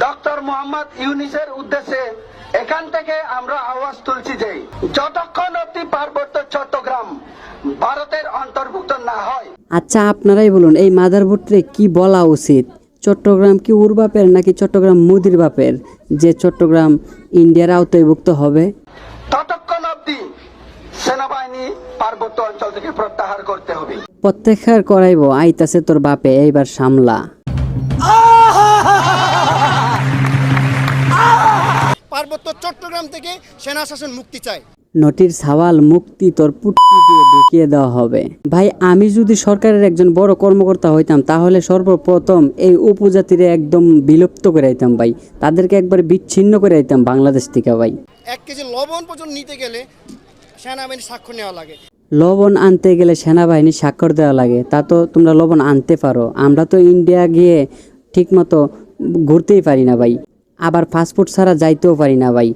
Doctor Mohammad ইউনিসের উদ্দেশ্যে এখান থেকে আমরা আওয়াজ তুলছি যে যতক্ষণ অব্দি পার্বত্য চট্টগ্রাম ভারতের অন্তর্ভুক্ত না হয়। আচ্ছা আপনারাই বলুন এই মাদারবোর্ডে কি বলা উচিত? চট্টগ্রাম কি ওর বাপের নাকি চট্টগ্রাম মোদির বাপের যে চট্টগ্রাম ইন্ডিয়ার আওতায়ভুক্ত হবে? ততক্ষণ অব্দি সেনাবাহিনী পার্বত্য অঞ্চল থেকে প্রত্যাহার করতে হবে। প্রত্যাহার করাইব আইতাছে তোর বাপে এইবার সামলা। পার্বত্য চট্টগ্রাম থেকে সেনা শাসন মুক্তি চায়। নটির সাওয়াল মুক্তি তোর পুটকি দিয়ে ঢুকিয়ে দেওয়া হবে। ভাই আমি যদি সরকারের একজন বড় কর্মকর্তা হইতাম তাহলে সর্বপ্রথম এই উপজাতিরে একদম বিলুপ্ত করে আইতাম ভাই। তাদেরকে একবার বিচ্ছিন্ন করে আইতাম বাংলাদেশ থেকে ভাই। এক কেজি লবণ পর্যন্ত নিতে গেলে সেনাবাহিনী স্বাক্ষর নেওয়া লাগে। লবণ আনতে গেলে সেনাবাহিনী স্বাক্ষর দেওয়া লাগে। তা তো তোমরা লবণ আনতে পারো। আমরা তো ইন্ডিয়া গিয়ে ঠিকমতো ঘুরতেই পারি না ভাই। আবার পাসপোর্ট ছাড়া যাইতেও পারি না ভাই।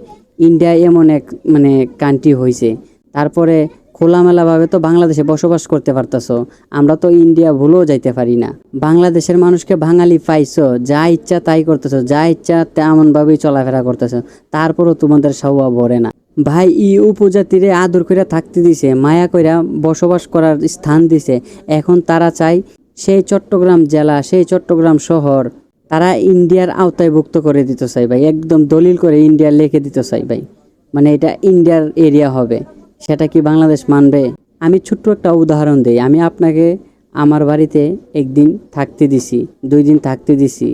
ইন্ডিয়া এমন এক মানে কান্ট্রি হয়েছে তারপরে খোলামেলাভাবে তো বাংলাদেশে বসবাস করতে পারতেছো। আমরা তো ইন্ডিয়া ভুলেও যাইতে পারি না। বাংলাদেশের মানুষকে বাঙালি পাইছো, যা ইচ্ছা তাই করতেছো, যা ইচ্ছা তেমনভাবেই চলাফেরা করতেছো। তারপরও তোমাদের সওয়া ভরে না। ভাই ই উপজাতিরে আদর করে থাকতে দিছে, মায়া কইরা বসবাস করার স্থান দিছে। এখন তারা চাই সেই চট্টগ্রাম জেলা, সেই চট্টগ্রাম শহর তারা ইন্ডিয়ার আওতায়ভুক্ত করে দিতে চাই ভাই, একদম দলিল করে ইন্ডিয়ার লিখে দিতে চাই ভাই। মানে এটা ইন্ডিয়ার এরিয়া হবে, সেটা কি বাংলাদেশ মানবে? আমি ছোট্ট একটা উদাহরণ দিই, আমি আপনাকে আমার বাড়িতে একদিন থাকতে দিছি, দুই দিন থাকতে দিছি।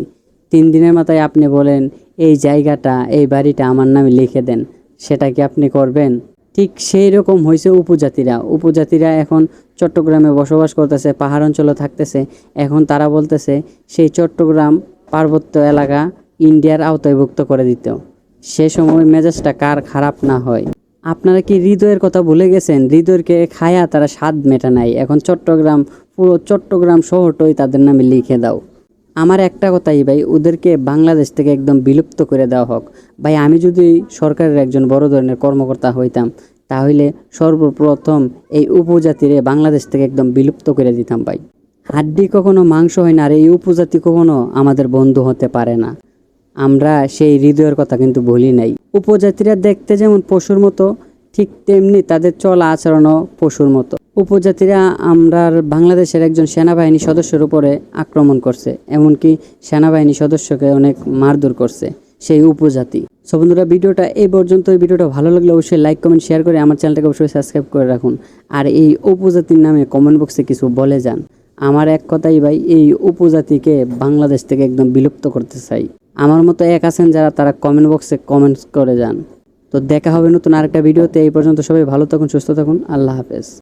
তিন দিনের মাথায় আপনি বলেন, এই জায়গাটা, এই বাড়িটা আমার নামে লিখে দেন, সেটা কি আপনি করবেন? ঠিক সেই রকম হয়েছে উপজাতিরা। উপজাতিরা এখন চট্টগ্রামে বসবাস করতেছে, পাহাড় অঞ্চলে থাকতেছে। এখন তারা বলতেছে, সেই চট্টগ্রাম পার্বত্য এলাকা ইন্ডিয়ার আওতায়ভুক্ত করে দিত। সে সময় মেজাজটা কার খারাপ না হয়। আপনারা কি হৃদয়ের কথা ভুলে গেছেন? হৃদয়কে খায়া তারা স্বাদ মেটা নাই এখন চট্টগ্রাম, পুরো চট্টগ্রাম শহরটাই তাদের নামে লিখে দাও। আমার একটা কথাই ভাই, ওদেরকে বাংলাদেশ থেকে একদম বিলুপ্ত করে দেওয়া হোক। ভাই, আমি যদি সরকারের একজন বড় ধরনের কর্মকর্তা হইতাম, তাহলে সর্বপ্রথম এই উপজাতিরে বাংলাদেশ থেকে একদম বিলুপ্ত করে দিতাম ভাই। হাড্ডি কখনো মাংস হয় না আর এই উপজাতি কখনো আমাদের বন্ধু হতে পারে না। আমরা সেই হৃদয়ের কথা কিন্তু ভুলি নাই। উপজাতিরা দেখতে যেমন পশুর মতো, ঠিক তেমনি তাদের চলা আচরণও পশুর মতো। উপজাতিরা আমরা বাংলাদেশের একজন সেনাবাহিনী সদস্যের উপরে আক্রমণ করছে, এমনকি সেনাবাহিনী সদস্যকে অনেক মারধর করছে সেই উপজাতি। সো বন্ধুরা, ভিডিওটা এই পর্যন্ত এই ভিডিওটা ভালো লাগলে অবশ্যই লাইক কমেন্ট শেয়ার করে আমার চ্যানেলটাকে অবশ্যই সাবস্ক্রাইব করে রাখুন। আর এই উপজাতির নামে কমেন্ট বক্সে কিছু বলে যান। আমার এক কথাই ভাই, এই উপজাতিকে বাংলাদেশ থেকে একদম বিলুপ্ত করতে চাই। আমার মতো এক আছেন যারা তারা কমেন্ট বক্সে কমেন্টস করে যান। তো দেখা হবে নতুন আরেকটা ভিডিওতে এই পর্যন্ত সবাই ভালো থাকুন, সুস্থ থাকুন, আল্লাহ হাফেজ।